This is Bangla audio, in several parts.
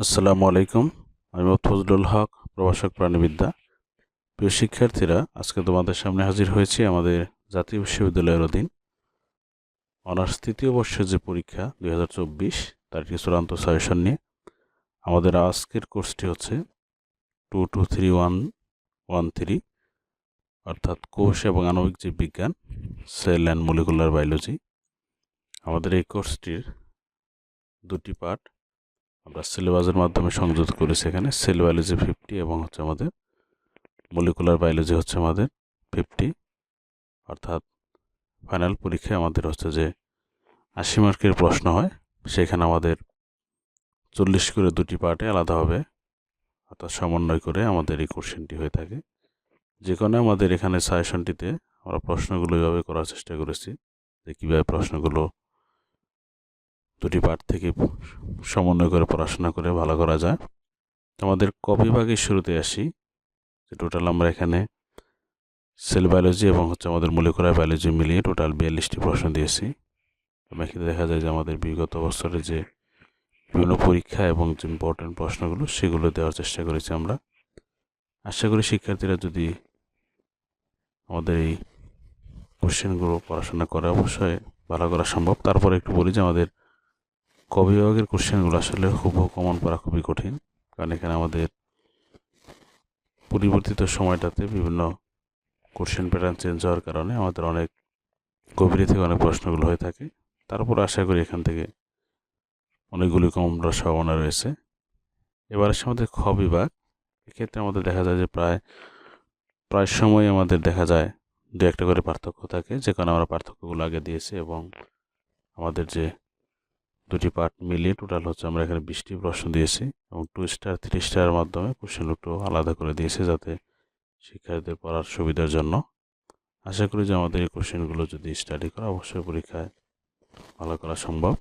আসসালামু আলাইকুম। আমি ফজলুল হক, প্রভাষক প্রাণীবিদ্যা। প্রিয় শিক্ষার্থীরা, আজকে তোমাদের সামনে হাজির হয়েছি আমাদের জাতীয় বিশ্ববিদ্যালয়ের অধীন। অনার্স তৃতীয় বর্ষের যে পরীক্ষা, দুই হাজার চব্বিশ, তার একটি চূড়ান্ত সাজেশন নিয়ে আমাদের আজকের কোর্সটি হচ্ছে two two three one one three অর্থাৎ কোষ এবং আণবিক জীববিজ্ঞান সেল অ্যান্ড মলিকুলার বায়োলজি আমাদের এই কোর্সটির দুটি পার্ট আমরা সিলেবাসের মাধ্যমে সংযুক্ত করেছি এখানে। সেল বায়োলজি ফিফটি এবং হচ্ছে আমাদের মলিকুলার বায়োলজি হচ্ছে আমাদের ফিফটি অর্থাৎ ফাইনাল পরীক্ষায় আমাদের হচ্ছে যে আশি মার্কের প্রশ্ন হয়, সেখানে আমাদের চল্লিশ করে দুটি পার্টে আলাদাভাবে অর্থাৎ সমন্বয় করে আমাদের এই কোশ্চেনটি হয়ে থাকে। যে কোনো আমাদের এখানে সাজেশনটিতে আমরা প্রশ্নগুলো এইভাবে করার চেষ্টা করেছি যে কীভাবে প্রশ্নগুলো দুটি পার্ট থেকে সমন্বয় করে পড়াশোনা করে ভালো করা যায়। আমাদের কপি ভাগের শুরুতে আসি। যে টোটাল আমরা এখানে সেল বায়োলজি এবং হচ্ছে আমাদের মলিকুলার বায়োলজি মিলিয়ে টোটাল বিয়াল্লিশটি প্রশ্ন দিয়েছি। এবং এখানে দেখা যায় যে আমাদের বিগত বছরে যে বিভিন্ন পরীক্ষা এবং যে ইম্পর্টেন্ট প্রশ্নগুলো, সেগুলো দেওয়ার চেষ্টা করেছি আমরা। আশা করি শিক্ষার্থীরা যদি আমাদের এই কোশ্চেনগুলো পড়াশোনা করে অবশ্যই ভালো করা সম্ভব। তারপরে একটু বলি যে আমাদের ক বিভাগের কোশ্চেনগুলো আসলে খুব কমন করা খুবই কঠিন। কারণ এখানে আমাদের পরিবর্তিত সময়টাতে বিভিন্ন কোশ্চেন প্যাটার্ন চেঞ্জ হওয়ার কারণে আমাদের অনেক গভীরে থেকে অনেক প্রশ্নগুলো হয়ে থাকে। তারপর আশা করি এখান থেকে অনেকগুলি কম সম্ভাবনা রয়েছে। এবার আসে আমাদের খ বিভাগ। এক্ষেত্রে আমাদের দেখা যায় যে প্রায় প্রায় সময় আমাদের দেখা যায় দু একটা করে পার্থক্য থাকে। যে কারণে আমরা পার্থক্যগুলো আগে দিয়েছি এবং আমাদের যে দুটি পার্ট মিলিয়ে টোটাল হচ্ছে আমরা এখানে বিশটি প্রশ্ন দিয়েছি এবং টু স্টার থ্রি স্টারের মাধ্যমে কোশ্চেন একটু আলাদা করে দিয়েছে যাতে শিক্ষার্থীদের পড়ার সুবিধার জন্য। আশা করি যে আমাদের এই কোশ্চেনগুলো যদি স্টাডি করা অবশ্যই পরীক্ষায় ভালো করা সম্ভব।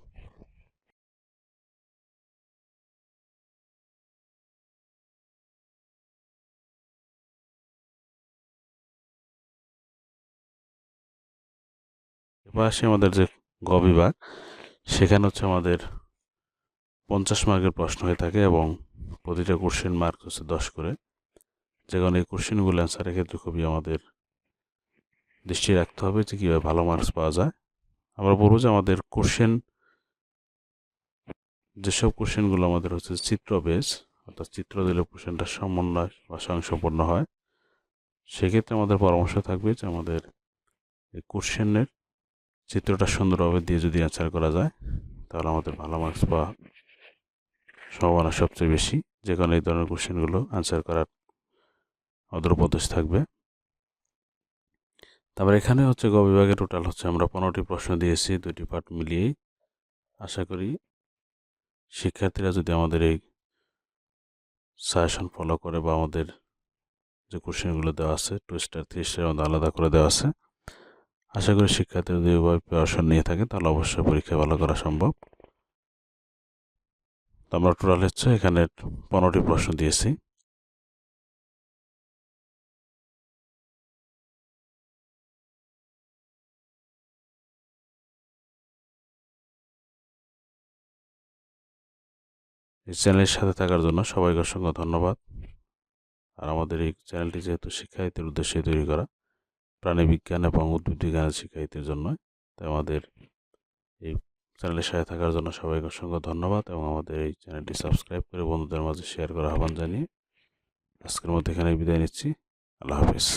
এবার আসি আমাদের যে গ বিভাগ। সেখানে হচ্ছে আমাদের পঞ্চাশ মার্কের প্রশ্ন হয়ে থাকে এবং প্রতিটা কোশ্চেন মার্ক হচ্ছে দশ করে। যে কারণে এই কোশ্চেনগুলো অ্যান্সারের ক্ষেত্রে খুবই আমাদের দৃষ্টি রাখতে হবে যে কীভাবে ভালো মার্কস পাওয়া যায়। আমরা বলব যে আমাদের কোশ্চেন যেসব কোশ্চেনগুলো আমাদের হচ্ছে চিত্র বেস অর্থাৎ চিত্র দিলে কোশ্চেনটা সমন্বয় বা সংসম্পন্ন হয়, সেক্ষেত্রে আমাদের পরামর্শ থাকবে যে আমাদের এই কোশ্চেনের চিত্রটা সুন্দরভাবে দিয়ে যদি অ্যান্সার করা যায়, তাহলে আমাদের ভালো মার্কস পাওয়া সম্ভাবনা সবচেয়ে বেশি। যে কারণে এই ধরনের কোশ্চেনগুলো আনসার করার আমাদের উপদেশ থাকবে। তারপর এখানে হচ্ছে গ বিভাগে টোটাল হচ্ছে আমরা পনেরোটি প্রশ্ন দিয়েছি দুটি পার্ট মিলিয়েই আশা করি শিক্ষার্থীরা যদি আমাদের এই সাজেশন ফলো করে বা আমাদের যে কোশ্চেনগুলো দেওয়া আছে টু স্টার থ্রি স্টার আলাদা করে দেওয়া আছে আশা করি শিক্ষার্থীরা যদি উভয় প্রিপারেশন নিয়ে থাকে তাহলে অবশ্যই পরীক্ষা ভালো করা সম্ভব। তো আমরা টোটাল হচ্ছে এখানে পনেরোটি প্রশ্ন দিয়েছি। এই চ্যানেলের সাথে থাকার জন্য সবাইকে অসংখ্য ধন্যবাদ। আর আমাদের এই চ্যানেলটি যেহেতু শিক্ষার্থীর উদ্দেশ্যে তৈরি করা প্রাণীবিজ্ঞান এবং উদ্ভিদ বিজ্ঞানের শিক্ষার্থীর জন্য। তাই আমাদের এই চ্যানেলের সাথে থাকার জন্য সবাইকে অসংখ্য ধন্যবাদ এবং আমাদের এই চ্যানেলটি সাবস্ক্রাইব করে বন্ধুদের মাঝে শেয়ার করার আহ্বান জানিয়ে আজকের মধ্যে এখানে বিদায় নিচ্ছি। আল্লাহ হাফিজ।